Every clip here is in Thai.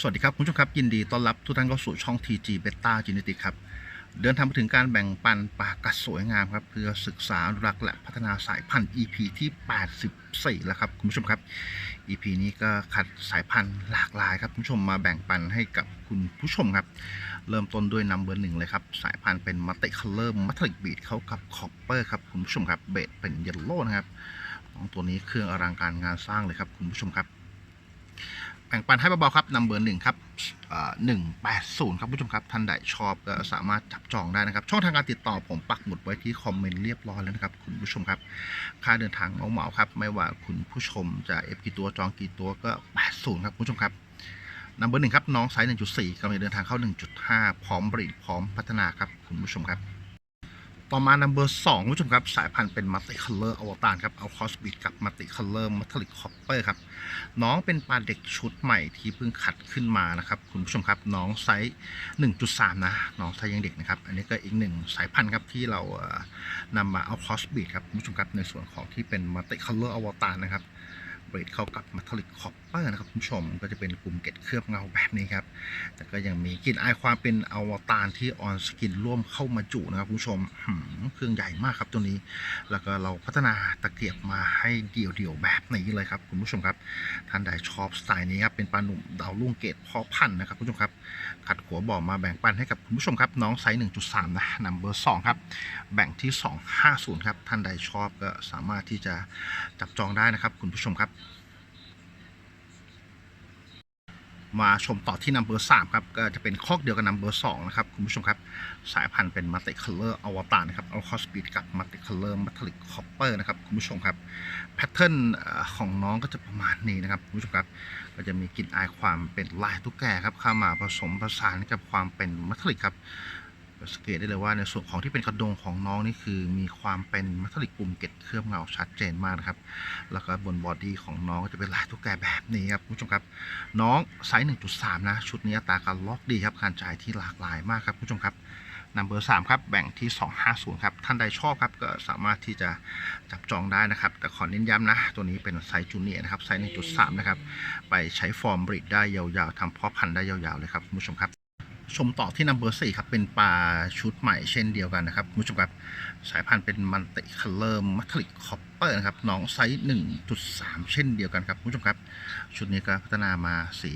สวัสดีครับ คุณผู้ชมครับ ยินดีต้อนรับทุกท่านเข้าสู่ช่อง TG Beta Genetic ครับ เดินทางมาถึงการแบ่งปันปลากัดสวยงามครับ เพื่อศึกษาอนุรักษ์และพัฒนาสายพันธุ์ EP ที่ 84 แล้วครับ คุณผู้ชมครับ EP นี้ก็คัดสายพันธุ์หลากหลายครับ คุณผู้ชมมาแบ่งปันให้กับคุณผู้ชมครับ เริ่มต้นด้วยนัมเบอร์หนึ่งเลยครับ สายพันธุ์เป็นมัตติคัลเลอร์มัตติกบีดเขากับคอปเปอร์ครับคุณผู้ชมครับเบสเป็นเยลโล่นะครับของตัวนี้เครื่องอลังการงานสร้างเลยครับคุณผู้ชมครับ แบ่งปันให้เบาๆครับนัมเบอร์หนึ่งครับหนึ่งแปดศูนย์ครับผู้ชมครับท่านใดชอบก็สามารถจับจองได้นะครับ ช่องทางการติดต่อผมปักหมุดไว้ที่คอมเมนต์เรียบร้อยแล้วนะครับ คุณผู้ชมครับ ค่าเดินทางเหมาครับ ไม่ว่าคุณผู้ชมจะเอฟกี่ตัวจองกี่ตัวก็แปดศูนย์ครับคุณผู้ชมครับนัมเบอร์หนึ่งครับน้องไซส์หนึ่งจุดสี่กำลังเดินทางเข้าหนึ่งจุดห้าพร้อมบริดพร้อมพัฒนาครับคุณผู้ชมครับ ต่อมานัมเบอร์สองผู้ชมครับ สายพันธุ์เป็นมัตติคัลเลอร์อวตารครับเอาคอสบิดกับมัตติคัลเลอร์มัทลิกคอปเปอร์ครับ น้องเป็นปลาเด็กชุดใหม่ที่เพิ่งขัดขึ้นมานะครับ คุณผู้ชมครับ น้องไซส์1.3 นะ น้องไซส์ยังเด็กนะครับ อันนี้ก็อีกหนึ่งสายพันธุ์ครับที่เราเอานำมาเอาคอสบิดครับคุณผู้ชมครับในส่วนของที่เป็นมัตติคัลเลอร์อวตารนะครับ เบรดเข้ากับมัทลิกคอปเปอร์นะครับคุณผู้ชมก็จะเป็นกลุ่มเกล็ดเคลือบเงาแบบนี้ครับ แต่ก็ยังมีกลิ่นอายความเป็นอวตารที่ออนสกินร่วมเข้ามาจุนะครับคุณผู้ชมเครื่องใหญ่มากครับตัวนี้ แล้วก็เราพัฒนาตะเกียบมาให้เดี่ยวๆแบบนี้เลยครับคุณผู้ชมครับท่านใดชอบสไตล์นี้ครับเป็นปลาหนุ่มดาวรุ่งเกตพอพันธุ์นะครับคุณผู้ชมครับ ขัดหัวบ่อมาแบ่งปันให้กับคุณผู้ชมครับ น้องไซส์1.3 นะนัมเบอร์2ครับ แบ่งที่ 250 ครับ ท่านใดชอบก็สามารถที่จะจับจองได้นะครับ คุณผู้ชมครับ มาชมต่อที่นัมเบอร์สามครับก็จะเป็นคอกเดียวกับนัมเบอร์สองนะครับคุณผู้ชมครับสายพันธุ์เป็นมัตติคัลเลอร์อวตารนะครับอัลคอสปีดกับมัตติคัลเลอร์มัทลิกคอปเปอร์นะครับคุณผู้ชมครับแพทเทิร์นของน้องก็จะประมาณนี้นะครับคุณผู้ชมครับก็จะมีกลิ่นอายความเป็นลายตุ๊กแกครับเข้ามาผสมผสานกับความเป็นมัทลิกครับ สังเกตได้เลยว่าในส่วนของที่เป็นกระดงของน้องนี่คือ มีความเป็นมัทลิกปุ่มเกล็ดเคลือบเงาชัดเจนมากนะครับ แล้วก็บนบอดี้ของน้องก็จะเป็นลายตุ๊กแกแบบนี้ครับคุณผู้ชมครับ น้องไซส์ 1.3 นะ ชุดนี้อัตราการล็อกดีครับ การจ่ายที่หลากหลายมากครับคุณผู้ชมครับนัมเบอร์สามครับ แบ่งที่ 250 ครับ ท่านใดชอบครับ ก็สามารถที่จะจับจองได้นะครับ แต่ขอเน้นย้ำนะ ตัวนี้เป็นไซส์จูเนียร์นะครับ ไซส์ 1.3 นะครับ ไปใช้ฟอร์มบริดได้ยาวๆทำเพาะพันธุ์ได้ยาวๆเลยครับคุณผู้ชมครับ ชมต่อที่นัมเบอร์สี่ครับเป็นปลาชุดใหม่เช่นเดียวกันนะครับคุณผู้ชมครับสายพันธุ์เป็นมันติคัลเลอร์มัทลิกคอปเปอร์นะครับน้องไซส์1.3 เช่นเดียวกันครับคุณผู้ชมครับชุดนี้ก็พัฒนามาสี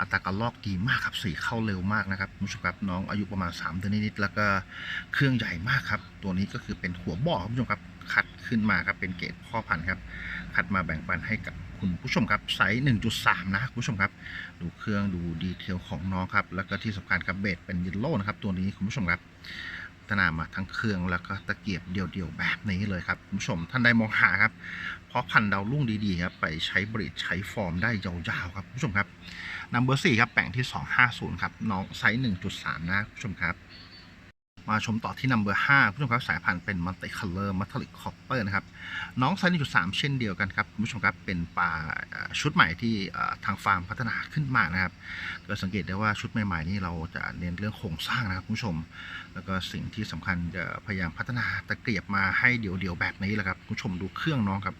อัตราการลอกดีมากครับสีเข้าเร็วมากนะครับคุณผู้ชมครับน้องอายุประมาณ 3 เดือนนิดๆแล้วก็เครื่องใหญ่มากครับตัวนี้ก็คือเป็นหัวบ่อครับคุณผู้ชมครับคัดขึ้นมาครับเป็นเกรดพ่อพันธุ์ครับคัดมาแบ่งปันให้กับ คุณผู้ชมครับไซส์1.3 นะคุณผู้ชมครับ ดูเครื่องดูดีเทลของน้องครับ แล้วก็ที่สำคัญครับเบสเป็นยินโล่นะครับ ตัวนี้คุณผู้ชมครับพัฒนามาทั้งเครื่องแล้วก็ตะเกียบเดี่ยวๆแบบนี้เลยครับคุณผู้ชมท่านใดมองหาครับ เพราะพันดาวรุ่งดีๆครับไปใช้บริดใช้ฟอร์มได้ยาวๆครับคุณผู้ชมครับนัมเบอร์สี่ครับแบ่งที่ 250 ครับน้องไซส์1.3 นะคุณผู้ชมครับ มาชมต่อที่นัมเบอร์ห้าผู้ชมครับสายพันธุ์เป็นมัลติคัลเลอร์มัทลิกคอปเปอร์นะครับ น้องไซส์1.3 เช่นเดียวกันครับคุณผู้ชมครับเป็นปลาชุดใหม่ที่ทางฟาร์มพัฒนาขึ้นมานะครับก็สังเกตได้ว่าชุดใหม่ๆนี้เราจะเน้นเรื่องโครงสร้างนะครับคุณผู้ชม แล้วก็สิ่งที่สำคัญจะพยายามพัฒนาตะเกียบมาให้เดี่ยวๆแบบนี้แหละครับคุณผู้ชมดูเครื่องน้องครับ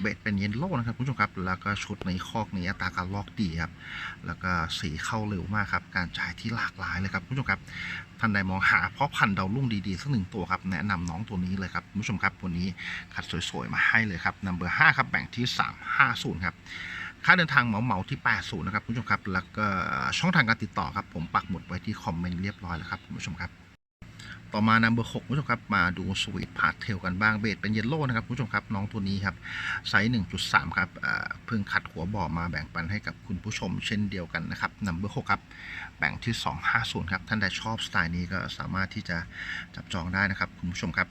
เบสเป็นเยนโล่นะครับคุณผู้ชมครับ แล้วก็ชุดในคอกนี้อัตราการล็อกดีครับ แล้วก็สีเข้าเร็วมากครับ การจ่ายที่หลากหลายเลยครับคุณผู้ชมครับท่านใดมองหาเพาะพันธุ์ดาวรุ่งดีๆสักหนึ่งตัวครับแนะนำน้องตัวนี้เลยครับคุณผู้ชมครับวันนี้คัดสวยๆมาให้เลยครับนัมเบอร์ห้าครับแบ่งที่350ครับค่าเดินทางเหมาๆที่ 80 นะครับคุณผู้ชมครับ แล้วก็ช่องทางการติดต่อครับ ผมปักหมุดไว้ที่คอมเมนต์เรียบร้อยแล้วครับคุณผู้ชมครับ ต่อมานัมเบอร์หกคุณผู้ชมครับมาดูสวีทพาร์ทเทลกันบ้างเบสเป็นเยลโล่นะครับคุณผู้ชมครับน้องตัวนี้ครับไซส์1.3ครับเพิ่งคัดหัวบ่อมาแบ่งปันให้กับคุณผู้ชมเช่นเดียวกันนะครับนัมเบอร์หกครับแบ่งที่250ครับท่านใดชอบสไตล์นี้ก็สามารถที่จะจับจองได้นะครับคุณผู้ชมครับ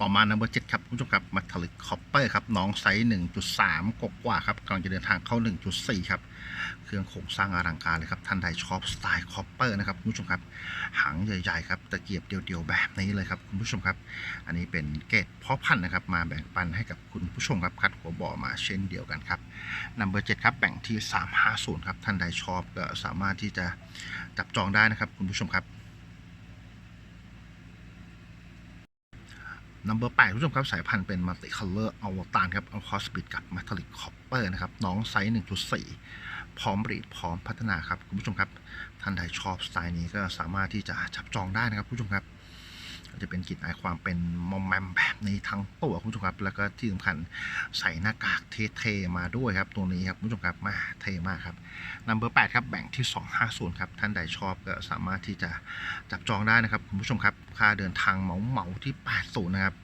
ต่อมา number 7ครับคุณผู้ชมครับมาทลิกคอปเปอร์ครับน้องไซส์1.3กว่าครับกำลังจะเดินทางเข้า1.4ครับ เครื่องโครงสร้างอลังการเลยครับ ท่านใดชอบสไตล์คอปเปอร์นะครับคุณผู้ชมครับ หางใหญ่ๆครับตะเกียบเดียวๆแบบนี้เลยครับคุณผู้ชมครับ อันนี้เป็นเกรดเพาะพันธุ์นะครับ มาแบ่งปันให้กับคุณผู้ชมครับคัดหัวบ่อมาเช่นเดียวกันครับ number 7ครับแบ่งที่ 350ครับท่านใดชอบก็สามารถที่จะจับจองได้นะครับคุณผู้ชมครับนัมเบอร์แปดคุณผู้ชมครับสายพันธุ์เป็นมัลติคัลเลอร์อวตารครับเอาคอสบิดกับมัทลิกคอปเปอร์นะครับ น้องไซส์1.4 พร้อมบรีดพร้อมพัฒนาครับคุณผู้ชมครับ ท่านใดชอบสไตล์นี้ก็สามารถที่จะจับจองได้นะครับคุณผู้ชมครับจะเป็นกลิ่นอายความเป็นมอมแมมแบบนี้ทั้งตัวคุณผู้ชมครับ แล้วก็ที่สำคัญใส่หน้ากากเท่ๆมาด้วยครับ ตัวนี้ครับคุณผู้ชมครับมาเท่มากครับนัมเบอร์แ8ครับแบ่งที่ 250ครับท่านใดชอบก็สามารถที่จะจับจองได้นะครับคุณผู้ชมครับ ค่าเดินทางเหมาเหมาที่ 80 นะครับ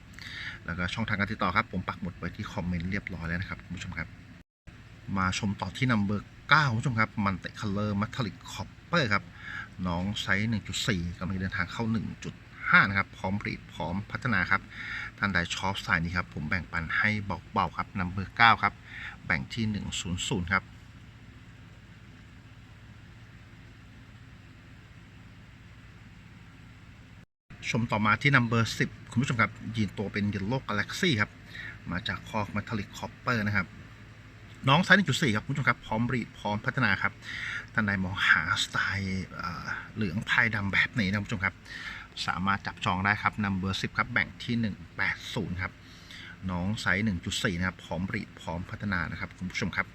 แล้วก็ช่องทางการติดต่อครับ ผมปักหมุดไว้ที่คอมเมนต์เรียบร้อยแล้วนะครับคุณผู้ชมครับ มาชมต่อที่นัมเบอร์ 9คุณผู้ชมครับมันเต c คัลเลอร์มัทลิกคอปเปอร์ครับ น้องไซส์1.4กำลังเดินทางเข้า 1.5 นะครับ พร้อมผลิตพร้อมพัฒนาครับ ท่านใดชอบสายนี้ครับ ผมแบ่งปันให้เบาๆครับนัมเบอร์9ครับ แบ่งที่ 100 ครับชมต่อมาที่นัมเบอร์10 คุณผู้ชมครับยีนตัวเป็น Yellow Galaxy ครับ มาจากคอกมัทลิกคอปเปอร์นะครับ น้องไซส์1.4 ครับคุณผู้ชมครับ พร้อมบรีดพร้อมพัฒนาครับท่านใดมองหาสไตล์เหลืองพายดำแบบนี้นะคุณผู้ชมครับ สามารถจับจองได้ครับนัมเบอร์10ครับแบ่งที่ 180 ครับ น้องไซส์1.4 นะครับ พร้อมบรีดพร้อมพัฒนานะครับคุณผู้ชมครับ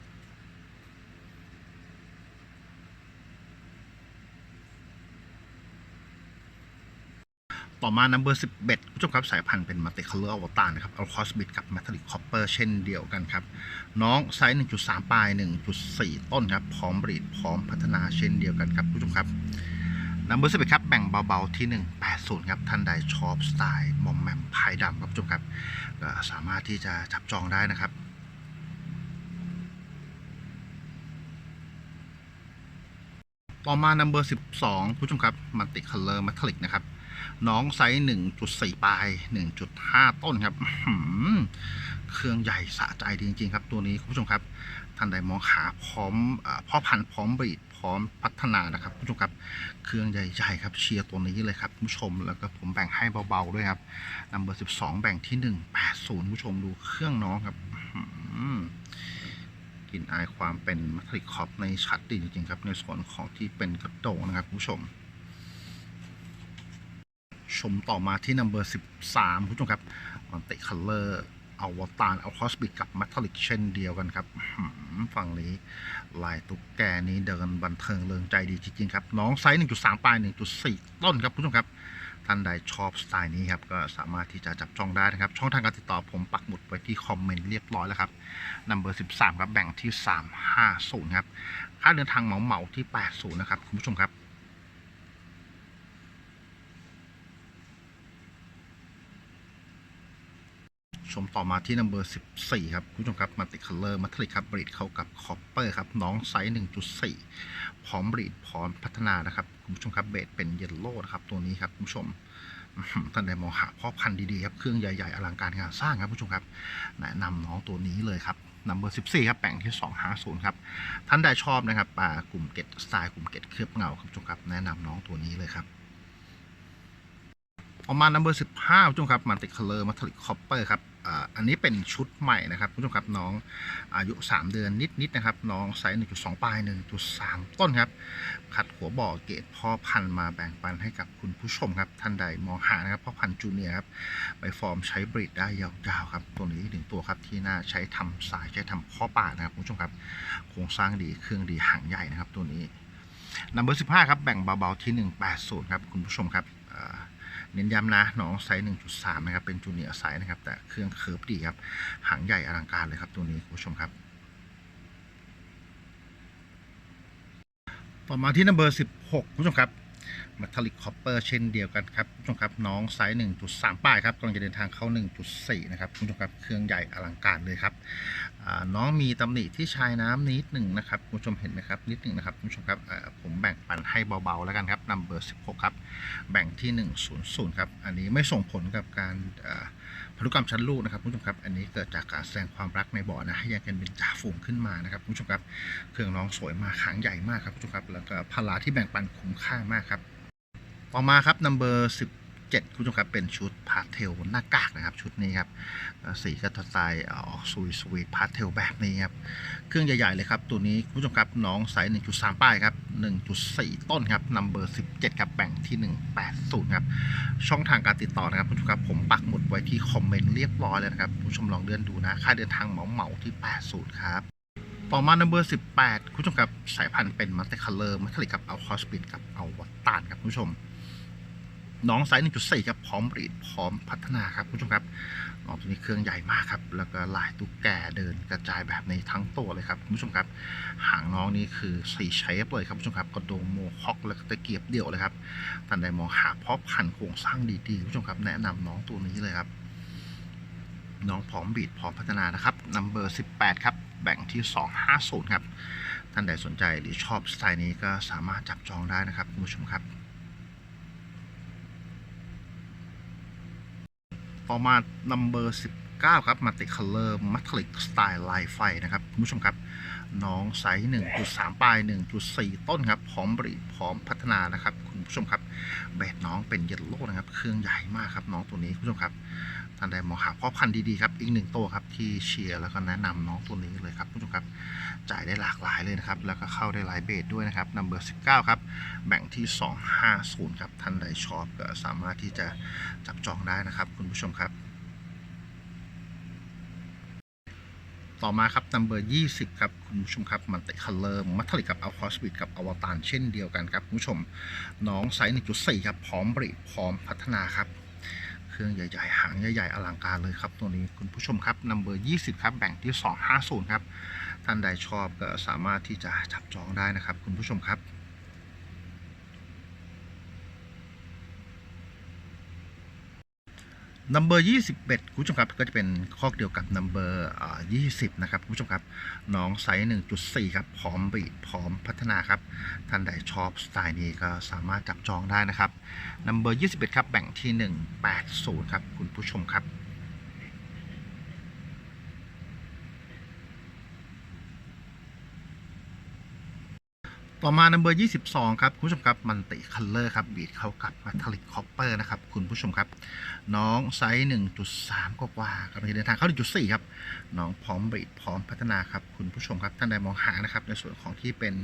ต่อมา number 11ผู้ชมครับสายพันธุ์เป็นมัลติคัลเลอร์อวตารนะครับเอาคอสบิดกับ m e t a l l i c copper เช่นเดียวกันครับ น้องไซส์ 1.3 ปลาย 1.4 ต้นครับ พร้อมบรีดพร้อมพัฒนาเช่นเดียวกันครับผู้ชมครับ number 11ครับแบ่งเบาๆที่ 180 ครับท่านใดชอบสไตล์มอมแมมพายดำครับผู้ชมครับก็สามารถที่จะจับจองได้นะครับต่อมา number 12 ผู้ชมครับ มัลติคัลเลอร์มัทลิกนะครับ น้องไซส์1.4ปลาย1.5ต้นครับอื้อหือเครื่องใหญ่สะใจดีจริง ๆ ครับ ตัวนี้คุณผู้ชมครับท่านใดมองหาพร้อมอพ่อพันธุ์พร้อมบรีดพร้อมพัฒนานะครับคุณผู้ชมครับ เครื่องใหญ่ๆครับเชียร์ตัวนี้เลยครับคุณผู้ชมแล้วก็ผมแบ่งให้เบาๆด้วยครับนัมเบอร์12แบ่งที่180ผู้ชมดูเครื่องน้องครับอื้อหือกลิ่นอายความเป็นมัทริคอปในชัดดีจริงๆครับ ในส่วนของที่เป็นกระโดงนะครับคุณผู้ชม ชมต่อมาที่ number 13คุณผู้ชมครับมันเตะคัลเลอร์เอาวตารเอาคอสบิกกับมัทลิกเช่นเดียวกันครับฝั่งนี้ ลายตุ๊กแกนี้เดินบันเทิงเริงใจดีจริงๆครับ น้องไซส์ 1.3 ปลาย 1.4 ต้นครับคุณผู้ชมครับท่านใดชอบสไตล์นี้ครับ ก็สามารถที่จะจับจองได้นะครับ ช่องทางการติดต่อผมปักหมุดไว้ที่คอมเมนต์เรียบร้อยแล้วครับ number 13 ครับแบ่งที่ 350 ครับ ค่าเดินทางเหมาๆที่ 80 นะครับ คุณผู้ชมครับ ชมต่อมาที่ number 14 ครับ คุณผู้ชมครับมัลติคัลเลอร์มัทลิกครับบรีดเข้ากับคอปเปอร์ครับ น้องไซส์ 1.4 พร้อมบรีดพร้อมพัฒนานะครับ คุณผู้ชมครับเบสเป็นเยลโล่นะครับ ตัวนี้ครับ คุณผู้ชมท่านใดมองหาพ่อพันธุ์ดีๆครับ เครื่องใหญ่ๆ อลังการงานสร้างครับคุณผู้ชมครับ แนะนำน้องตัวนี้เลยครับ number 14 ครับแบ่งที่ 250 ครับ ท่านใดชอบนะครับป่ากลุ่มเก็ตสไตล์กลุ่มเก็ตเคลือบเงาครับคุณผู้ชมครับ แนะนำน้องตัวนี้เลยครับออกมา number 15คุณผู้ชมครับมันติคัลเลอร์มัทลิกคอปเปอร์ครับ อันนี้เป็นชุดใหม่นะครับคุณผู้ชมครับน้องอายุ 3 เดือนนิดๆนะครับ น้องไซส์1.2 ปลาย 1.3 ต้นครับ ขัดหัวบ่อเกตพ่อพันธุ์มาแบ่งปันให้กับคุณผู้ชมครับ ท่านใดมองหานะครับพ่อพันธุ์จูเนียร์ครับไปฟอร์มใช้บริดได้ยาวๆครับ ตัวนี้หนึ่งตัวครับที่น่าใช้ทำสายใช้ทำพ่อป่านะครับคุณผู้ชมครับโครงสร้างดีเครื่องดีหางใหญ่นะครับตัวนี้ number 15ครับแบ่งเบาๆที่180ครับคุณผู้ชมครับอ่า เน้นย้ำนะน้องไซส์1.3 นะครับ เป็นจูเนียร์ไซส์นะครับ แต่เครื่องเคิร์ฟดีครับ หางใหญ่อลังการเลยครับ ตัวนี้คุณผู้ชมครับ ต่อมาที่ number 16คุณผู้ชมครับมัทลิกคอปเปอร์เช่นเดียวกันครับคุณผู้ชมครับน้องไซส์1.3 ป้ายครับกำลังจะเดินทางเข้า 1.4 นะครับคุณผู้ชมครับ เครื่องใหญ่อลังการเลยครับ น้องมีตำหนิที่ชายน้ำนิดหนึ่งนะครับคุณผู้ชมเห็นไหมครับนิดหนึ่งนะครับคุณผู้ชมครับผมแบ่งปันให้เบาๆแล้วกันครับนัมเบอร์16ครับแบ่งที่100ครับอันนี้ไม่ส่งผลกับการพันธุกรรมชั้นลูกนะครับคุณผู้ชมครับอันนี้เกิดจากการแสดงความรักในบ่อนะให้แยกกันเป็นจ่าฝูงขึ้นมานะครับคุณผู้ชมครับเครื่องน้องสวยมากหางใหญ่มากครับคุณผู้ชมครับแล้วก็พลาที่แบ่งปันคุ้มค่ามากครับต่อมาครับนัมเบอร์ 7คุณผู้ชมครับเป็นชุดพาสเทลหน้ากากนะครับ ชุดนี้ครับสีก็สไตล์ออกสวีสวีพาสเทลแบบนี้ครับเครื่องใหญ่ ๆ เลยครับ ตัวนี้คุณผู้ชมครับน้องไซส์1.3 ป้ายครับ 1.4 ต้นครับนัมเบอร์ 17ครับแบ่งที่ 180ครับช่องทางการติดต่อนะครับคุณผู้ชมครับผมปักหมุดไว้ที่คอมเมนต์เรียบร้อยเลยนะครับคุณผู้ชมลองเลื่อนดูนะค่าเดินทางเหมาๆที่ 80 ครับต่อมา number 18 คุณผู้ชมครับสายพันธุ์เป็นมัตเตคัลเลอร์มัตลิกกับเอาคอสปิดกับเอาวัตตานครับคุณผู้ชม น้องไซส์1.4ครับพร้อมบรีดพร้อมพัฒนาครับคุณผู้ชมครับน้องตัวนี้เครื่องใหญ่มากครับ แล้วก็ลายตุ๊กแกเดินกระจายแบบในทั้งตัวเลยครับคุณผู้ชมครับ หางน้องนี่คือสีเชฟเลยครับคุณผู้ชมครับกระโดงโมฮอคแล้วก็ตะเกียบเดี่ยวเลยครับท่านใดมองหาเพาะพันธุ์โครงสร้างดีๆคุณผู้ชมครับ แนะนำน้องตัวนี้เลยครับ น้องพร้อมบีดพร้อมพัฒนานะครับนัมเบอร์ 18 ครับ แบ่งที่ 250 ครับ ท่านใดสนใจหรือชอบสไตล์นี้ก็สามารถจับจองได้นะครับคุณผู้ชมครับ ต่อมานัมเบอร์19 ครับมัตติคัลเลอร์มัทลิกสไตล์ลายไฟนะครับ คุณผู้ชมครับ น้องไซส์1.3 ปลาย 1.4 ต้นครับ พร้อมบริพร้อมพัฒนานะครับ คุณผู้ชมครับ แบตน้องเป็นเยลโล่นะครับ เครื่องใหญ่มากครับ น้องตัวนี้คุณผู้ชมครับ ท่านใดมองหาพ่อพันธุ์ดีๆครับอีกหนึ่งตัวครับที่เชียร์แล้วก็แนะนำน้องตัวนี้เลยครับคุณผู้ชมครับจ่ายได้หลากหลายเลยนะครับแล้วก็เข้าได้หลายเบสด้วยนะครับนัมเบอร์19ครับแบ่งที่250ครับท่านใดชอบก็สามารถที่จะจับจองได้นะครับ คุณผู้ชมครับต่อมาครับนัมเบอร์20ครับ คุณผู้ชมครับ มันเตะคัลเลอร์มัทลิกกับอัลคอสบิดกับอวตารเช่นเดียวกันครับ คุณผู้ชม น้องไซส์1.4ครับ พร้อมบริพร้อมพัฒนาครับ เครื่องใหญ่ๆหางใหญ่ๆอลังการเลยครับตัวนี้คุณผู้ชมครับนัมเบอร์20 ครับ แบ่งที่ 250 ครับ ท่านใดชอบก็สามารถที่จะจับจองได้นะครับ คุณผู้ชมครับ นัมเบอร์21คุณผู้ชมครับก็จะเป็นข้อเดียวกับนัมเบอร์20นะครับคุณผู้ชมครับน้องไซส์1.4ครับพร้อมบีดพร้อมพัฒนาครับท่านใดชอบสไตล์นี้ก็สามารถจับจองได้นะครับนัมเบอร์21ครับแบ่งที่180ครับคุณผู้ชมครับ ต่อมานัมเบอร์22 ครับ คุณผู้ชมครับมันติคัลเลอร์ครับบีดเข้ากับมัทลิกคอปเปอร์นะครับ คุณผู้ชมครับ น้องไซส์ 1.3กว่ากำลังจะเดินทางเข้า1.4 ครับ น้องพร้อมบีดพร้อมพัฒนาครับ คุณผู้ชมครับ ท่านใดมองหานะครับ ในส่วนของที่เป็น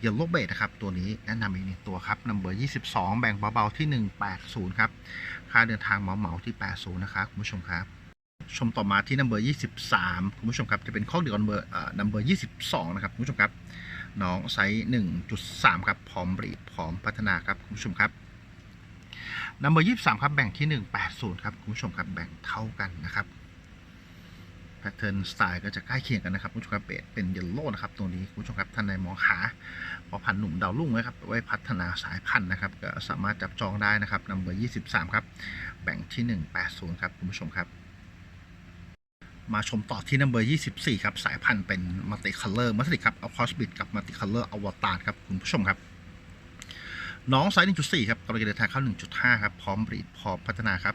เยลโล่เบดนะครับ ตัวนี้แนะนำอีกหนึ่งตัวครับนัมเบอร์22 แบ่งเบาๆที่ 180 ครับ ค่าเดินทางเหมาๆที่ 80 นะครับคุณผู้ชมครับชมต่อมาที่นัมเบอร์23 คุณผู้ชมครับ จะเป็นข้อเดียวกันเบอร์นัมเบอร์22 นะครับ คุณผู้ชมครับ น้องไซส์1.3 ครับพร้อมบรีดพร้อมพัฒนาครับคุณผู้ชมครับนัมเบอร์23ครับแบ่งที่180ครับคุณผู้ชมครับแบ่งเท่ากันนะครับแพทเทิร์นสไตล์ก็จะใกล้เคียงกันนะครับคุณผู้ชมครับเบสเป็นเยลโล่นะครับตัวนี้คุณผู้ชมครับท่านใดมองหาพอพันหนุ่มดาวรุ่งไว้ครับไว้พัฒนาสายพันธุ์นะครับก็สามารถจับจองได้นะครับนัมเบอร์23ครับแบ่งที่180ครับคุณผู้ชมครับ มาชมต่อที่นัมเบอร์24 ครับ สายพันธุ์เป็นมัลติคัลเลอร์มัลติครับเอาคอสบิดกับมัลติคัลเลอร์อวตารครับ คุณผู้ชมครับ น้องไซส์ 1.4 ครับกำลังจะเดินทางเข้า 1.5 ครับ พร้อมบรีดพร้อมพัฒนาครับ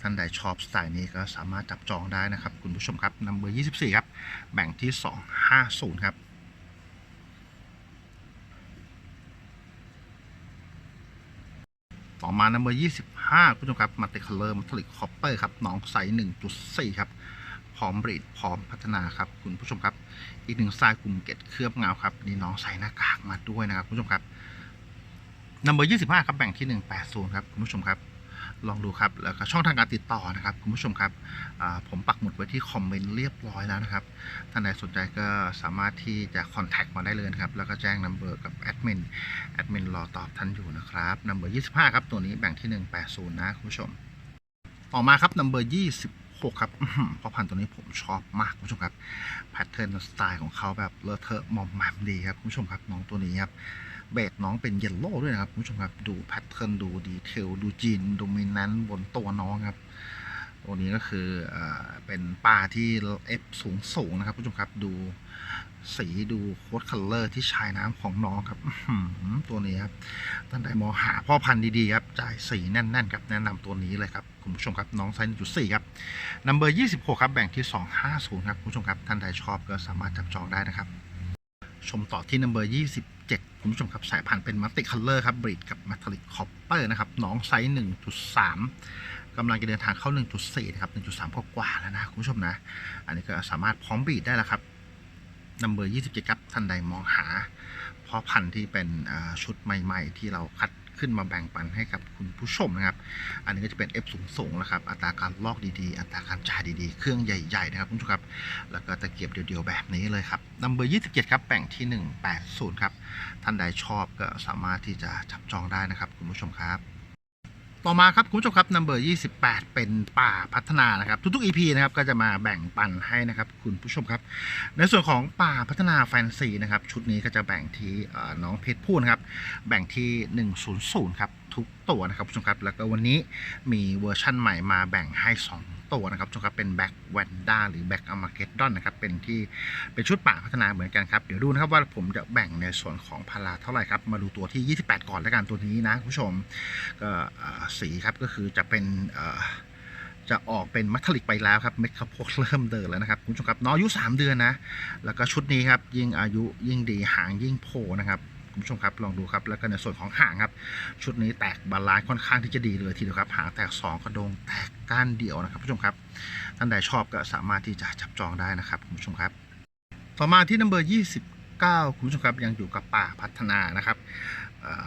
ท่านใดชอบสไตล์นี้ก็สามารถจับจองได้นะครับ คุณผู้ชมครับนัมเบอร์24 ครับ แบ่งที่ 250 ครับต่อมานัมเบอร์25คุณผู้ชมครับมัลติคัลเลอร์มัลติคอปเปอร์ครับ น้องไซส์1.4 ครับ พร้อมบริดพร้อมพัฒนาครับคุณผู้ชมครับ อีกหนึ่งสไตล์กลุ่มเก็ตเคลือบเงาครับนี่น้องใส่หน้ากากมาด้วยนะครับคุณผู้ชมครับนัมเบอร์ยี่สิบห้าครับแบ่งที่หนึ่งแปดศูนย์ครับคุณผู้ชมครับลองดูครับแล้วก็ช่องทางการติดต่อนะครับคุณผู้ชมครับผมปักหมุดไว้ที่คอมเมนต์เรียบร้อยแล้วนะครับท่านใดสนใจก็สามารถที่จะคอนแทคมาได้เลยครับแล้วก็แจ้งนัมเบอร์กับแอดมินแอดมินรอตอบท่านอยู่นะครับนัมเบอร์25 ครับ ตัวนี้แบ่งที่หนึ่งแปดโซนนะคุณผู้ชม ต่อมาครับนัมเบอร์20 ปกครับพอพันตัวนี้ผมชอบมากคุณผู้ชมครับแพทเทิร์นสไตล์ของเขาแบบเลอะเทอะมอมแมมดีครับคุณผู้ชมครับน้องตัวนี้ครับเบสน้องเป็นเยลโล่ด้วยนะครับคุณผู้ชมครับดูแพทเทิร์นดูดีเทลดูจีนดูมินันบนตัวน้องครับตัวนี้ก็คือเป็นปลาที่เอฟสูงสูงนะครับคุณผู้ชมครับดู สีดูโค้ดคัลเลอร์ที่ชายน้ำของน้องครับตัวนี้ครับท่านใดมองหาพ่อพันธุ์ดีๆครับจ่ายสีแน่นๆครับแนะนำตัวนี้เลยครับคุณผู้ชมครับน้องไซส์จุดสี่ครับนัมเบอร์ยี่สิบหกครับแบ่งที่สองห้าศูนย์ครับคุณผู้ชมครับท่านใดชอบก็สามารถจับจองได้นะครับ ชมต่อที่นัมเบอร์ยี่สิบเจ็ดคุณผู้ชมครับสายพันธุ์เป็นมัลติคัลเลอร์ครับบรีดกับมัทลิกคอปเปอร์นะครับน้องไซส์หนึ่งจุดสามกำลังจะเดินทางเข้า 1.4 นะครับ 1.3กว่าแล้วนะ คุณผู้ชมนะ อันนี้ก็สามารถพร้อมบีดได้แล้วครับ นัมเบอร์27ครับท่านใดมองหาเพ่อพันธุ์ที่เป็นชุดใหม่ ๆ ที่เราคัดขึ้นมาแบ่งปันให้กับคุณผู้ชมนะครับ อันนี้ก็จะเป็น F สูงสูงนะครับ อัตราการลอกดีๆ อัตราการจ่ายดีๆ เครื่องใหญ่ๆ นะครับคุณผู้ชมครับ แล้วก็ตะเกียบเดียวๆ แบบนี้เลยครับนัมเบอร์27 ครับ แบ่งที่ 180 ครับ ท่านใดชอบก็สามารถที่จะจับจองได้นะครับคุณผู้ชมครับ ต่อมาครับคุณผู้ชมครับนัมเบอร์28 เป็นป่าพัฒนานะครับ ทุกๆ EP นะครับก็จะมาแบ่งปันให้นะครับคุณผู้ชมครับ ในส่วนของป่าพัฒนาแฟนซีนะครับชุดนี้ก็จะแบ่งที่น้องเพชรพูนะครับแบ่งที่ 100 ครับ ทุกตัวนะครับคุณผู้ชมครับ แล้วก็วันนี้มีเวอร์ชั่นใหม่มาแบ่งให้ 2 ตัวนะครับคุณผู้ชมครับเป็นแบ็กแวนด้าหรือแบ็กอมาเกดดอนนะครับเป็นที่เป็นชุดป่าพัฒนาเหมือนกันครับ เดี๋ยวดูนะครับว่าผมจะแบ่งในส่วนของพาราเท่าไหร่ครับ มาดูตัวที่ 28 ก่อนแล้วกันตัวนี้นะคุณผู้ชมก็สีครับก็คือจะเป็นจะออกเป็นมัทลิกไปแล้วครับเม็ดข้าวโพดเริ่มเดินแล้วนะครับคุณผู้ชมครับน้องอายุ 3 เดือนนะ แล้วก็ชุดนี้ครับยิ่งอายุยิ่งดีหางยิ่งโผล่นะครับ คุณผู้ชมครับลองดูครับแล้วก็ในส่วนของหางครับ ชุดนี้แตกบาลานซ์ค่อนข้างที่จะดีเลยทีเดียวครับ หางแตก 2 กระดงแตกก้านเดียวนะครับคุณผู้ชมครับท่านใดชอบก็สามารถที่จะจับจองได้นะครับคุณผู้ชมครับ ต่อมาที่นัมเบอร์29 คุณผู้ชมครับยังอยู่กับป่าพัฒนานะครับ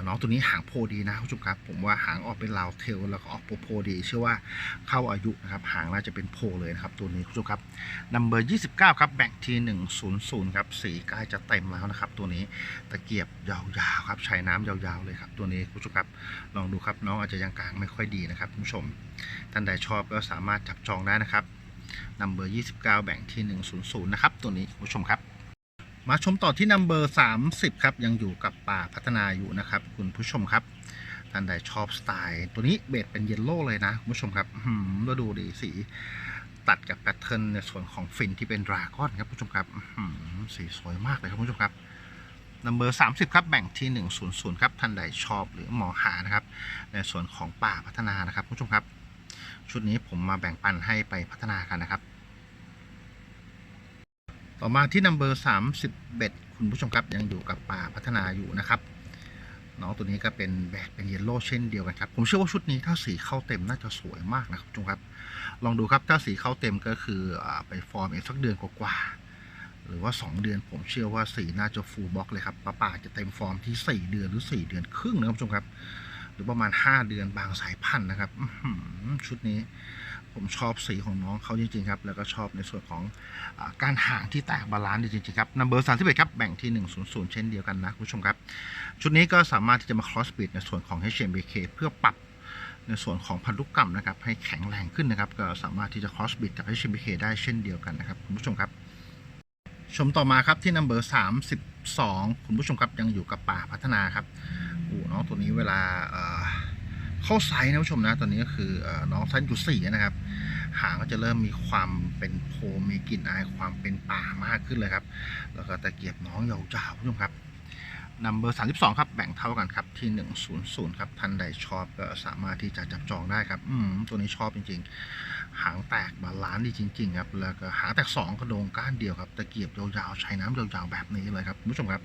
น้องตัวนี้หางโพดีนะคุณผู้ชมครับ ผมว่าหางออกเป็นลาวเทลแล้วก็ออกโพโพดี เชื่อว่าเข้าอายุนะครับหางน่าจะเป็นโพเลยนะครับตัวนี้คุณผู้ชมครับนัมเบอร์29ครับแบ่งที100ครับสีใกล้จะเต็มแล้วนะครับ ตัวนี้ตะเกียบยาวๆครับใช้น้ำยาวๆเลยครับตัวนี้คุณผู้ชมครับลองดูครับน้องอาจจะยังกลางไม่ค่อยดีนะครับคุณผู้ชมท่านใดชอบก็สามารถจับจองได้นะครับนัมเบอร์29แบ่งที่100นะครับตัวนี้คุณผู้ชมครับ มาชมต่อที่นัมเบอร์30 ครับ ยังอยู่กับป่าพัฒนาอยู่นะครับ คุณผู้ชมครับท่านใดชอบสไตล์ ตัวนี้เบสเป็นเยลโล่เลยนะ คุณผู้ชมครับอื้อหือแล้วดูดิสี ตัดกับแพทเทิร์นในส่วนของฟินที่เป็นดราก้อนครับผู้ชมครับอื้อหือสีสวยมากเลยครับคุณผู้ชมครับนัมเบอร์30ครับแบ่งที่100ครับท่านใดชอบหรือมองหานะครับ ในส่วนของป่าพัฒนานะครับผู้ชมครับ ชุดนี้ผมมาแบ่งปันให้ไปพัฒนากันนะครับ ต่อมาที่นัมเบอร์สามสิบเบ็ดคุณผู้ชมครับยังอยู่กับป่าพัฒนาอยู่นะครับน้องตัวนี้ก็เป็นแบกเป็นเยลโล่เช่นเดียวกันครับ ผมเชื่อว่าชุดนี้ถ้าสีเข้าเต็มน่าจะสวยมากนะครับคุณผู้ชมครับ ลองดูครับถ้าสีเข้าเต็มก็คืออไปฟอร์มอีกสักเดือนกว่าๆหรือว่า 2 เดือนผมเชื่อว่าสีน่าจะฟูลบล็อกเลยครับป่าป่าจะเต็มฟอร์มที่ 4 เดือนหรือ 4 เดือนครึ่งนะครับคุณผู้ชมครับ หรือประมาณ 5 เดือนบางสายพันธุ์นะครับชุดนี้ ผมชอบสีของน้องเขาจริงๆครับ แล้วก็ชอบในส่วนของอการห่างที่แตกบาลานซ์จริงๆครับนัมเบอร์สามสิบเอ็ดครับ แบ่งที่ 100 เช่นเดียวกันนะคุณผู้ชมครับ ชุดนี้ก็สามารถที่จะมา cross breed ในส่วนของ HMBK เพื่อปรับในส่วนของพันธุกรรมนะครับให้แข็งแรงขึ้นนะครับ ก็สามารถที่จะ cross breed กับ HMBK ได้เช่นเดียวกันนะครับคุณผู้ชมครับ ชมต่อมาครับที่นัมเบอร์32คุณผู้ชมครับยังอยู่กับป่าพัฒนาครับโอ้น้องตัวนี้เวลา เข้าไซส์นะผู้ชมนะตอนนี้ก็คือน้องไซส์จุดสี่นะครับ หางก็จะเริ่มมีความเป็นโพมีกลิ่นอายความเป็นป่ามากขึ้นเลยครับ แล้วก็ตะเกียบน้องยาวๆคุณผู้ชมครับนัมเบอร์32ครับ แบ่งเท่ากันครับ ที่100ครับท่านใดชอบก็สามารถที่จะจับจองได้ครับ อืมตัวนี้ชอบจริง ๆ หางแตกบาลานซ์ดีจริง ๆ ครับ แล้วก็หางแตก2กระโดงก้านเดียวครับ ตะเกียบยาวๆใช้น้ำยาวๆแบบนี้เลยครับคุณผู้ชมครับ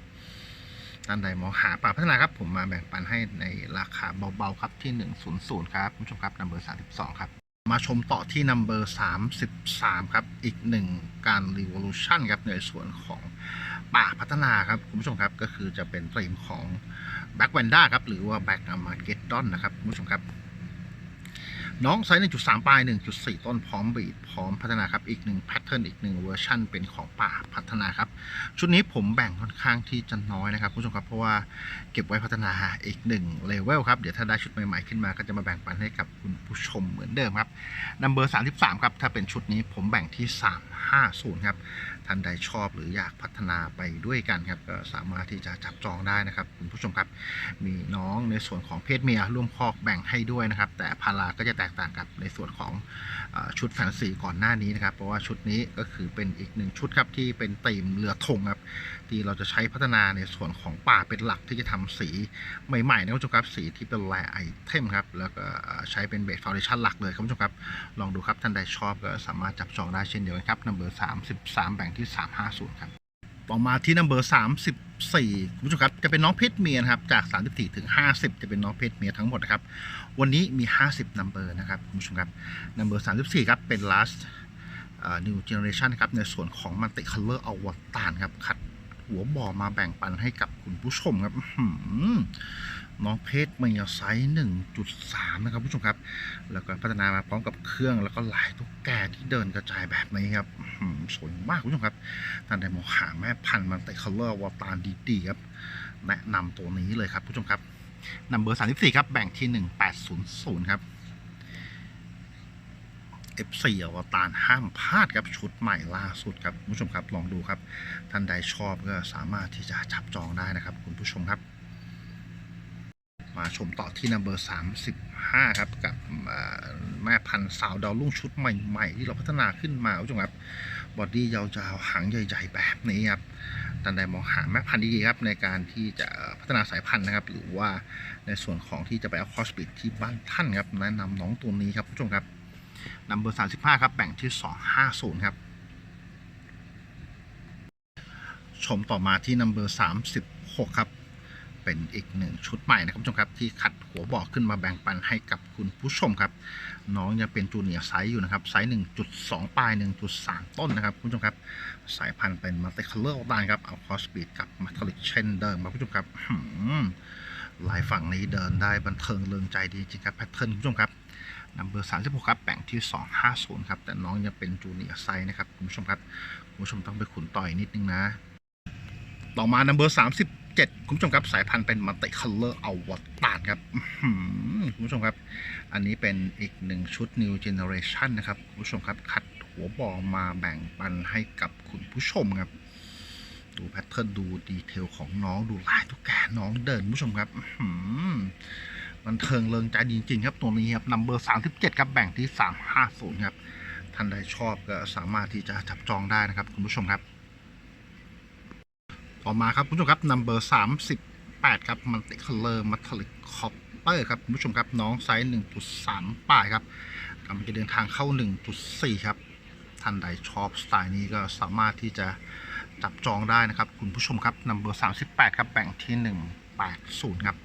ท่านใดมองหาป่าพัฒนาครับ ผมมาแบ่งปันให้ในราคาเบาๆครับที่ 100 ครับคุณผู้ชมครับนัมเบอร์32 ครับ มาชมต่อที่นัมเบอร์33 ครับ อีกหนึ่งการรีวอลูชันครับในส่วนของป่าพัฒนาครับคุณผู้ชมครับก็คือจะเป็นธีมของ Back วนด้าครับหรือว่า Back a m a g e d d o n นะครับคุณผู้ชมครับ น้องไซส์1.3 ปลาย 1.4 ต้นพร้อมบีดพร้อมพัฒนาครับ อีกหนึ่งแพทเทิร์นอีกหนึ่งเวอร์ชันเป็นของป่าพัฒนาครับ ชุดนี้ผมแบ่งค่อนข้างที่จะน้อยนะครับคุณผู้ชมครับ เพราะว่าเก็บไว้พัฒนาอีกหนึ่งเลเวลครับ เดี๋ยวถ้าได้ชุดใหม่ๆขึ้นมาก็จะมาแบ่งปันให้กับคุณผู้ชมเหมือนเดิมครับนัมเบอร์ 33 ครับ ถ้าเป็นชุดนี้ผมแบ่งที่ 350 ครับานใดชอบหรืออยากพัฒนาไปด้วยกันครับก็สามารถที่จะจับจองได้นะครับคุณผู้ชมครับ มีน้องในส่วนของเพศเมียร่วมคอกแบ่งให้ด้วยนะครับ แต่พาราก็จะแตกต่างกับในส่วนของอชุดแฟนซีก่อนหน้านี้นะครับ เพราะว่าชุดนี้ก็คือเป็นอีกหนึ่งชุดครับที่เป็นตีมเรือธงครับ ทีเราจะใช้พัฒนาในส่วนของป่าเป็นหลักที่จะทำสีใหม่ๆนะคุณผู้ชมครับสีที่เป็นแรไอเทมครับแล้วก็ใช้เป็นเบสฟาวเดชั่นหลักเลยครับคุณผู้ชมครับ ลองดูครับท่านใดชอบก็สามารถจับจองได้เช่นเดียวกันครับนัมเบอร์33แบ่งที่350ครับต่อมาที่นัมเบอร์34คุณผู้ชมครับจะเป็นน้องเพชรเมียนะครับจาก 34 ถึง 50 จะเป็นน้องเพชรเมียทั้งหมดนะครับวันนี้มี 50นัมเบอร์นะครับคุณผู้ชมครับนัมเบอร์34 ครับเป็น last new generation ครับในส่วนของ multi color avatar ครับขัด หัวบ่อมาแบ่งปันให้กับคุณผู้ชมครับน้องเพชรเมียไซส์1.3 นะครับผู้ชมครับ แล้วก็พัฒนามาพร้อมกับเครื่องแล้วก็ลายตุ๊กแกที่เดินกระจายแบบนี้ครับสวยมากคุณผู้ชมครับท่านใดมองหาแม่พันธุ์มันเตคัลเลอร์วอตารดีๆครับ แนะนำตัวนี้เลยครับผู้ชมครับนัมเบอร์ 34 ครับ แบ่งที่ 1800 ครับ F4 อวตารห้ามพลาดครับชุดใหม่ล่าสุดครับคุณผู้ชมครับลองดูครับ ท่านใดชอบก็สามารถที่จะจับจองได้นะครับ คุณผู้ชมครับ มาชมต่อที่นัมเบอร์35 ครับ กับแม่พันธุ์สาวดาวรุ่งชุดใหม่ๆ ที่เราพัฒนาขึ้นมาคุณผู้ชมครับบอดี้ยาวๆหางใหญ่ๆแบบนี้ครับท่านใดมองหาแม่พันธุ์ดีๆครับในการที่จะพัฒนาสายพันธุ์นะครับ หรือว่าในส่วนของที่จะไปเอาคอสปิดที่บ้านท่านครับแนะนำน้องตัวนี้ครับคุณผู้ชมครับ นัมเบอร์35ครับแบ่งที่250ครับ ชมต่อมาที่นัมเบอร์36ครับ เป็นอีกหนึ่งชุดใหม่นะครับคุณผู้ชมครับที่ขัดหัวบอกขึ้นมาแบ่งปันให้กับคุณผู้ชมครับ น้องยังเป็นจูเนียร์ไซส์อยู่นะครับ ไซส์1.2ปลาย1.3ต้นนะครับคุณผู้ชมครับ สายพันธุ์เป็นมัลติคัลเลอร์ด้านครับเอาคอสปีดกับมัทลิกเช่นเดิมครับคุณผู้ชมครับหลายฝั่งนี้เดินได้บันเทิงเริงใจดีจริงครับแพทเทิร์นคุณผู้ชมครับ นัมเบอร์36ครับแบ่งที่250ครับ แต่น้องยังเป็นจูเนียร์ไซส์นะครับ คุณผู้ชมครับ คุณผู้ชมต้องไปขุนต่อยนิดนึงนะ ต่อมานัมเบอร์37คุณผู้ชมครับ สายพันธุ์เป็นมัลติคัลเลอร์อวตารครับคุณผู้ชมครับ อันนี้เป็นอีกหนึ่งชุด New Generation นะครับ คุณผู้ชมครับ คัดหัวบอมาแบ่งปันให้กับคุณผู้ชมครับ ดูแพทเทิร์นดูดีเทลของน้องดูลายทุกแกน้องเดินคุณผู้ชมครับ มันเทิงเริงใจจริงๆครับตัวนี้ครับนัมเบอร์37ครับแบ่งที่350ครับท่านใดชอบก็สามารถที่จะจับจองได้นะครับคุณผู้ชมครับ ต่อมาครับคุณผู้ชมครับนัมเบอร์38ครับมันติคัลเลอร์มัทลิกคอปเปอร์ครับคุณผู้ชมครับน้องไซส์1.3ปลายครับกำลังจะเดินทางเข้า1.4ครับท่านใดชอบสไตล์นี้ก็สามารถที่จะจับจองได้นะครับ คุณผู้ชมครับนัมเบอร์38ครับแบ่งที่180ครับ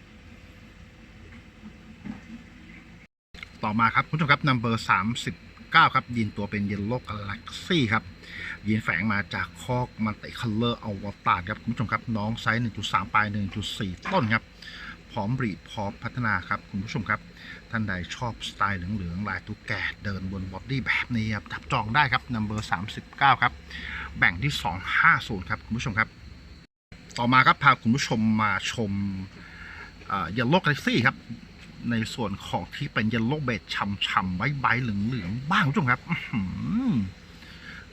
ต่อมาครับคุณผู้ชมครับนัมเบอร์39ครับยินตัวเป็นเยลโล่กาแล็กซี่ครับยินแฝงมาจากคอกมันติคัลเลอร์อวตารครับคุณผู้ชมครับน้องไซส์1.3ปลาย1.4ต้นครับพร้อมบรีดพร้อมพัฒนาครับคุณผู้ชมครับ ท่านใดชอบสไตล์เหลืองๆลายตุ๊กแกเดินบนบอดี้แบบนี้ครับจับจองได้ครับนัมเบอร์39ครับแบ่งที่250ครับคุณผู้ชมครับ ต่อมาครับพาคุณผู้ชมมาชมเยลโล่กาแล็กซี่ครับ ในส่วนของที่เป็นเยลโล่เบดช่ำๆใบใบเหลืองๆบ้างคุณผู้ชมครับ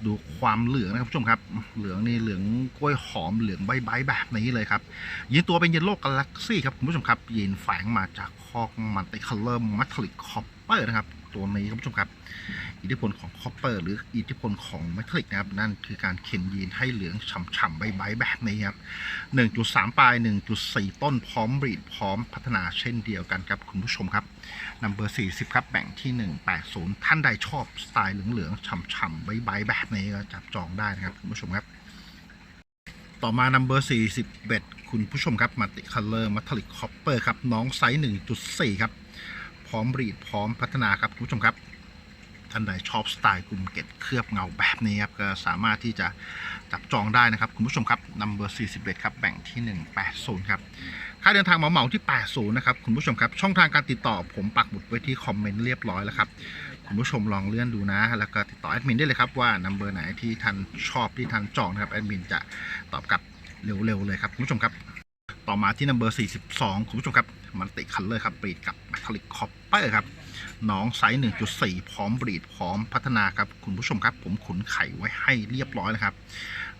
ดูความเหลืองนะครับคุณผู้ชมครับ เหลืองนี่เหลืองกล้วยหอมเหลืองใบใบแบบนี้เลยครับยีนตัวเป็นเยลโล่กาแล็กซี่ครับคุณผู้ชมครับยีนแฝงมาจากคอกมันติคัลเลอร์มัทลิกคอปเปอร์นะครับ ตัวนี้คุณผู้ชมครับ อิทธิพลของคอปเปอร์ หรืออิทธิพลของเมทัลลิกนะครับ นั่นคือการเข็นยีนให้เหลืองฉ่ำๆใบๆแบบนี้ครับ 1.3 ปลาย 1.4 ต้นพร้อมบรีดพร้อมพัฒนาเช่นเดียวกันครับคุณผู้ชมครับนัมเบอร์40 ครับแบ่งที่ 180 ท่านใดชอบสไตล์เหลืองๆฉ่ำๆใบๆแบบนี้ก็จับจองได้นะครับคุณผู้ชมครับต่อมานัมเบอร์41 คุณผู้ชมครับมัลติคัลเลอร์มัทลิกคอปเปอร์ครับ น้องไซส์1.4 ครับ พร้อมบรีดพร้อมพัฒนาครับ คุณผู้ชมครับ ท่านใดชอบสไตล์กลุ่มเกตเคลือบเงาแบบนี้ครับก็สามารถที่จะจับจองได้นะครับ คุณผู้ชมครับนัมเบอร์41ครับแบ่งที่ 180 ครับค่าเดินทางเหมาเหมาที่ 80 นะครับ คุณผู้ชมครับ ช่องทางการติดต่อผมปักหมุดไว้ที่คอมเมนต์เรียบร้อยแล้วครับ คุณผู้ชมลองเลื่อนดูนะ แล้วก็ติดต่อแอดมินได้เลยครับว่านัมเบอร์ไหนที่ท่านชอบที่ท่านจองนะครับแอดมินจะตอบกลับเร็วๆเลยครับคุณผู้ชมครับต่อมาที่นัมเบอร์42 คุณผู้ชมครับมันติคัลเลอร์ครับบรีดกับมัทลิกคอปเปอร์ครับ น้องไซส์ 1.4 พร้อมบรีดพร้อมพัฒนาครับคุณผู้ชมครับ ผมขุนไข่ไว้ให้เรียบร้อยแล้วครับ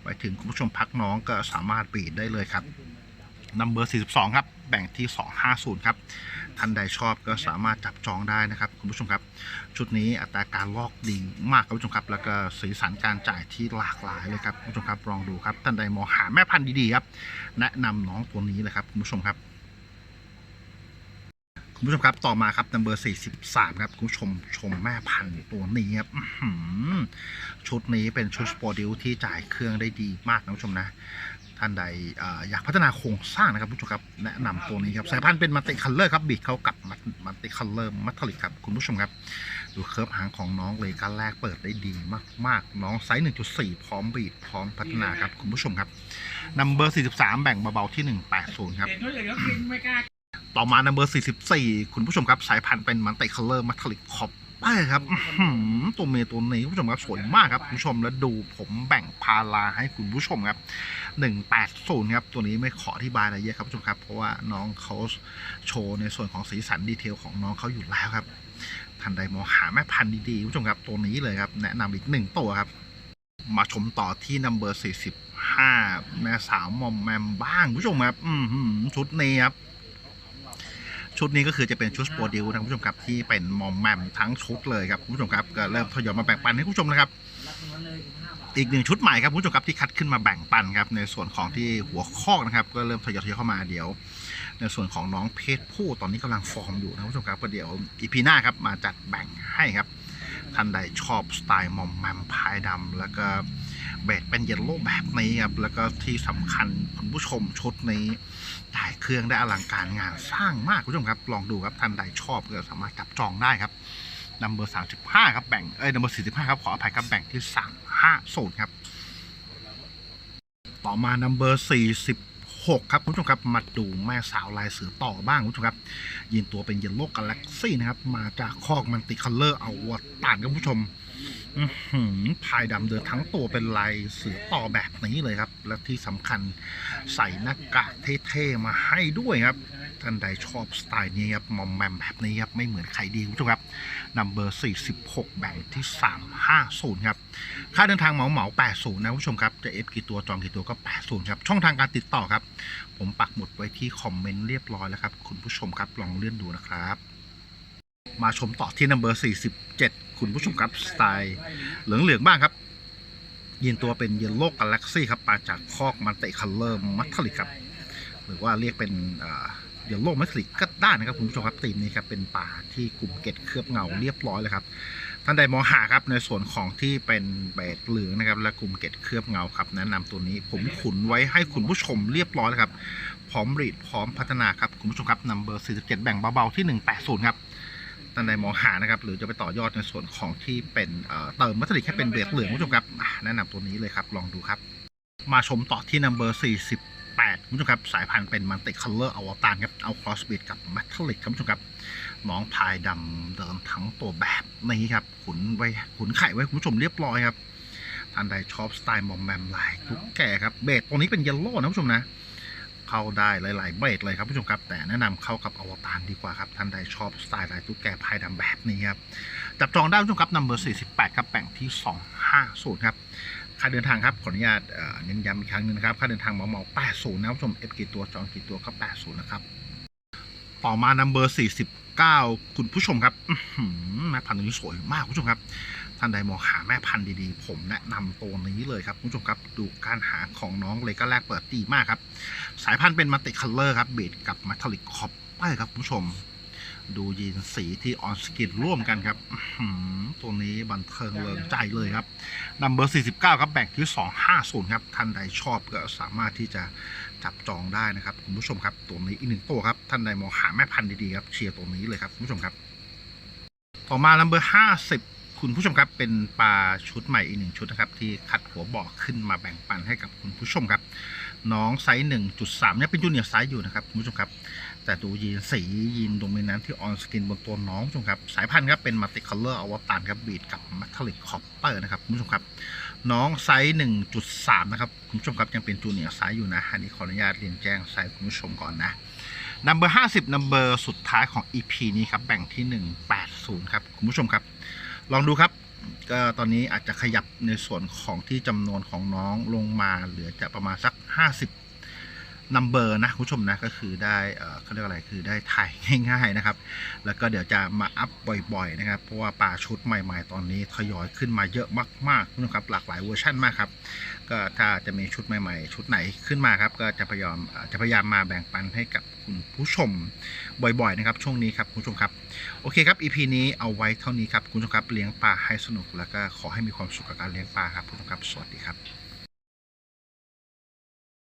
ไปถึงคุณผู้ชมพักน้องก็สามารถบรีดได้เลยครับนัมเบอร์ 42 ครับ แบ่งที่ 250 ครับ ท่านใดชอบก็สามารถจับจองได้นะครับ คุณผู้ชมครับ ชุดนี้อัตราการลอกดีมากครับคุณผู้ชมครับ แล้วก็สีสันการจ่ายที่หลากหลายเลยครับคุณผู้ชมครับลองดูครับ ท่านใดมองหาแม่พันธุ์ดีๆครับ แนะนำน้องตัวนี้เลยครับคุณผู้ชมครับ คุณผู้ชมครับต่อมาครับนัมเบอร์43ครับคุณผู้ชมชมแม่พันธุ์ตัวนี้ครับชุดนี้เป็นชุดสปอร์ตดิวที่จ่ายเครื่องได้ดีมากนะคุณผู้ชมนะ ท่านใดอยากพัฒนาโครงสร้างนะครับคุณผู้ชมครับแนะนำตัวนี้ครับสายพันธุ์เป็นมัลติคัลเลอร์ครับบีดเขากับมัลติคัลเลอร์มัทลิกครับคุณผู้ชมครับ ดูเคิร์ฟหางของน้องเลยการแรกเปิดได้ดีมากๆ น้องไซส์1.4พร้อมบีดพร้อมพัฒนาครับคุณผู้ชมครับนัมเบอร์43แบ่งเบาๆที่180ครับเห็นเขาอย่งนี้กินไม่กล้า ต่อมานัมเบอร์44 คุณผู้ชมครับ สายพันธุ์เป็นมันติคัลเลอร์มัทลิกคอปเปอร์ครับตัวเมย์ตัวนี้คุณผู้ชมครับ สวยมากครับ คุณผู้ชมแล้วดูผมแบ่งพาราให้คุณผู้ชมครับ 180 ครับ ตัวนี้ไม่ขออธิบายอะไรเยอะครับคุณผู้ชมครับ เพราะว่าน้องเขาโชว์ในส่วนของสีสันดีเทลของน้องเขาอยู่แล้วครับท่านใดมองหาแม่พันธุ์ดีๆคุณผู้ชมครับ ตัวนี้เลยครับ แนะนำอีกหนึ่งตัวครับ มาชมต่อที่นัมเบอร์45 แม่สาวมอมแมมบ้างคุณผู้ชมครับชุดนี้ครับ ชุดนี้ก็คือจะเป็นชุดโปรดิวนะคุณผู้ชมครับที่เป็นมอมแมมทั้งชุดเลยครับคุณผู้ชมครับก็เริ่มทยอยมาแบ่งปันให้คุณผู้ชมนะครับ อีกหนึ่งชุดใหม่ครับคุณผู้ชมครับที่คัดขึ้นมาแบ่งปันครับในส่วนของที่หัวข้อกนะครับ ก็เริ่มทยอยทยอยเข้ามาเดี๋ยว ในส่วนของน้องเพศผู้ตอนนี้กำลังฟอร์มอยู่นะคุณผู้ชมครับก็เดี๋ยวอีพีหน้าครับมาจัดแบ่งให้ครับท่านใดชอบสไตล์มอมแมมพายดำแล้วก็ เบดเป็นเยลโล่แบบนี้ครับ แล้วก็ที่สำคัญคุณผู้ชมชุดนี้ได้เครื่องได้อลังการงานสร้างมากคุณผู้ชมครับ ลองดูครับท่านใดชอบก็สามารถจับจองได้ครับนัมเบอร์สามสิบห้าครับแบ่งเอ้ยนัมเบอร์สี่สิบห้าครับขออภัยครับแบ่งที่สามห้าโซนครับ ต่อมานัมเบอร์สี่สิบหกครับคุณผู้ชมครับมาดูแม่สาวลายเสือต่อบ้างคุณผู้ชมครับยินตัวเป็นเยลโล่กาแล็กซี่นะครับ มาจากคอกมันติคัลเลอร์เอาวัตานครับคุณผู้ชม พายดำเดินทั้งตัวเป็นลายเสือต่อแบบนี้เลยครับ และที่สำคัญใส่หน้ากากเท่ๆมาให้ด้วยครับท่านใดชอบสไตล์นี้ครับมอมแมมแบบนี้ครับไม่เหมือนใครดีคุณผู้ชมครับนัมเบอร์ 46 แบ่งที่ 350 ครับ ค่าเดินทางเหมาเหมา80 นะคุณผู้ชมครับ จะเอฟกี่ตัวจองกี่ตัวก็ 80 ครับ ช่องทางการติดต่อครับ ผมปักหมุดไว้ที่คอมเมนต์เรียบร้อยแล้วครับ คุณผู้ชมครับลองเลื่อนดูนะครับ มาชมต่อที่นัมเบอร์47 คุณผู้ชมครับ สไตล์เหลืองๆบ้างครับ ยินตัวเป็นเยลโล่กาแล็กซี่ครับมาจากคอกมันเตคัลเลอร์มัทลิกครับ หรือว่าเรียกเป็นเยลโล่มัทลิกก็ได้นะครับ คุณผู้ชมครับตีมนี้ครับ เป็นป่าที่กลุ่มเกตเคลือบเงาเรียบร้อยเลยครับ ท่านใดมองหาครับในส่วนของที่เป็นเบดเหลืองนะครับ และกลุ่มเกตเคลือบเงาครับ แนะนำตัวนี้ผมขุนไว้ให้คุณผู้ชมเรียบร้อยแล้วครับ พร้อมรีดพร้อมพัฒนาครับคุณผู้ชมครับนัมเบอร์47 แบ่งเบาๆที่ 180 ครับ ท่านใดมองหานะครับ หรือจะไปต่อยอดในส่วนของที่เป็นเติมวัตถุดิบให้เป็นเบดเหลืองคุณผู้ชมครับแนะนำตัวนี้เลยครับ ลองดูครับ มาชมต่อที่นัมเบอร์48คุณผู้ชมครับ สายพันธุ์เป็นมันติคัลเลอร์อวตารครับ เอาคอสบีดกับมัทลิกครับคุณผู้ชมครับน้องพายดำเดินทั้งตัวแบบนี้ครับ ขุนไว้ขุนไข่ไว้คุณผู้ชมเรียบร้อยครับท่านใดชอบสไตล์มอมแมมลายทุกแก่ครับเบสตัวนี้เป็นเยลโล่นะคุณผู้ชมนะ เข้าได้หลาย ๆเบสเลยครับผู้ชมครับ แต่แนะนำเข้ากับอวตารดีกว่าครับท่านใดชอบสไตล์ลายตุ๊กแกพายดำแบบนี้ครับจับจองได้ผู้ชมครับนัมเบอร์48ครับแบ่งที่ 250ครับค่าเดินทางครับขออนุญาตเน้นย้ำอีกครั้งหนึงนะครับค่าเดินทางเหมาเหมา80นะผู้ชมเอฟกี่ตัวจองกี่ตัวก็80นะครับต่อมานัมเบอร์49 คุณผู้ชมครับแม่พันธุ์นี้สวยมากคุณผู้ชมครับ ท่านใดมองหาแม่พันธุ์ดีๆ ผมแนะนำตัวนี้เลยครับคุณผู้ชมครับดูการหาของน้องเลยก็แรกเปิดดีมากครับ สายพันธุ์เป็นมัลติคัลเลอร์ครับเบดกับมัทลิกคอปเปอร์ครับคุณผู้ชม ดูยีนสีที่ออนสกินร่วมกันครับหือตัวนี้บันเทิงเริงใจเลยครับนัมเบอร์ 49 ครับแบ่งที่250 ครับ ท่านใดชอบก็สามารถที่จะจับจองได้นะครับคุณผู้ชมครับ ตัวนี้อีกหนึ่งตัวครับ ท่านใดมองหาแม่พันธุ์ดีๆครับเชียร์ตัวนี้เลยครับคุณผู้ชมครับ ต่อมานัมเบอร์ 50 คุณผู้ชมครับเป็นปลาชุดใหม่อีกหนึ่งชุดนะครับ ที่คัดหัวบ่อขึ้นมาแบ่งปันให้กับคุณผู้ชมครับ น้องไซส์1.3เนี่ยเป็นจูเนียร์ไซส์อยู่นะครับคุณผู้ชมครับ แต่ดูยีนสียีนโดมินันที่ออนสกินบนตัวน้องคุณผู้ชมครับ สายพันธุ์ครับเป็นมัลติคัลเลอร์อวตารครับบีดกับมัทลิกคอปเปอร์นะครับคุณผู้ชมครับ น้องไซส์1.3นะครับคุณผู้ชมครับยังเป็นจูเนียร์ไซส์อยู่นะอันนี้ขออนุญาตเรียนแจ้งไซส์คุณผู้ชมก่อนนะนัมเบอร์50นัมเบอร์สุดท้ายของ EP นี้ครับแบ่งที่180ครับคุณผู้ชมครับ ลองดูครับ ก็ตอนนี้อาจจะขยับในส่วนของที่จำนวนของน้องลงมาเหลือจะประมาณสัก 50นัมเบอร์นะคุณผู้ชมนะก็คือได้เขาเรียกอะไรคือได้ถ่ายง่ายๆนะครับ แล้วก็เดี๋ยวจะมาอัพบ่อยๆนะครับ เพราะว่าปลาชุดใหม่ๆ ตอนนี้ทยอยขึ้นมาเยอะมากๆนะครับหลากหลายเวอร์ชันมากครับ ก็ถ้าจะมีชุดใหม่ๆ ชุดไหนขึ้นมาครับ ก็จะพยายามจะพยายามมาแบ่งปันให้กับคุณผู้ชมบ่อยๆ นะครับ ช่วงนี้ครับคุณผู้ชมครับ โอเคครับ EP นี้เอาไว้เท่านี้ครับคุณผู้ชมครับเลี้ยงปลาให้สนุกแล้วก็ขอให้มีความสุขกับการเลี้ยงปลาครับคุณผู้ชมครับ สวัสดีครับ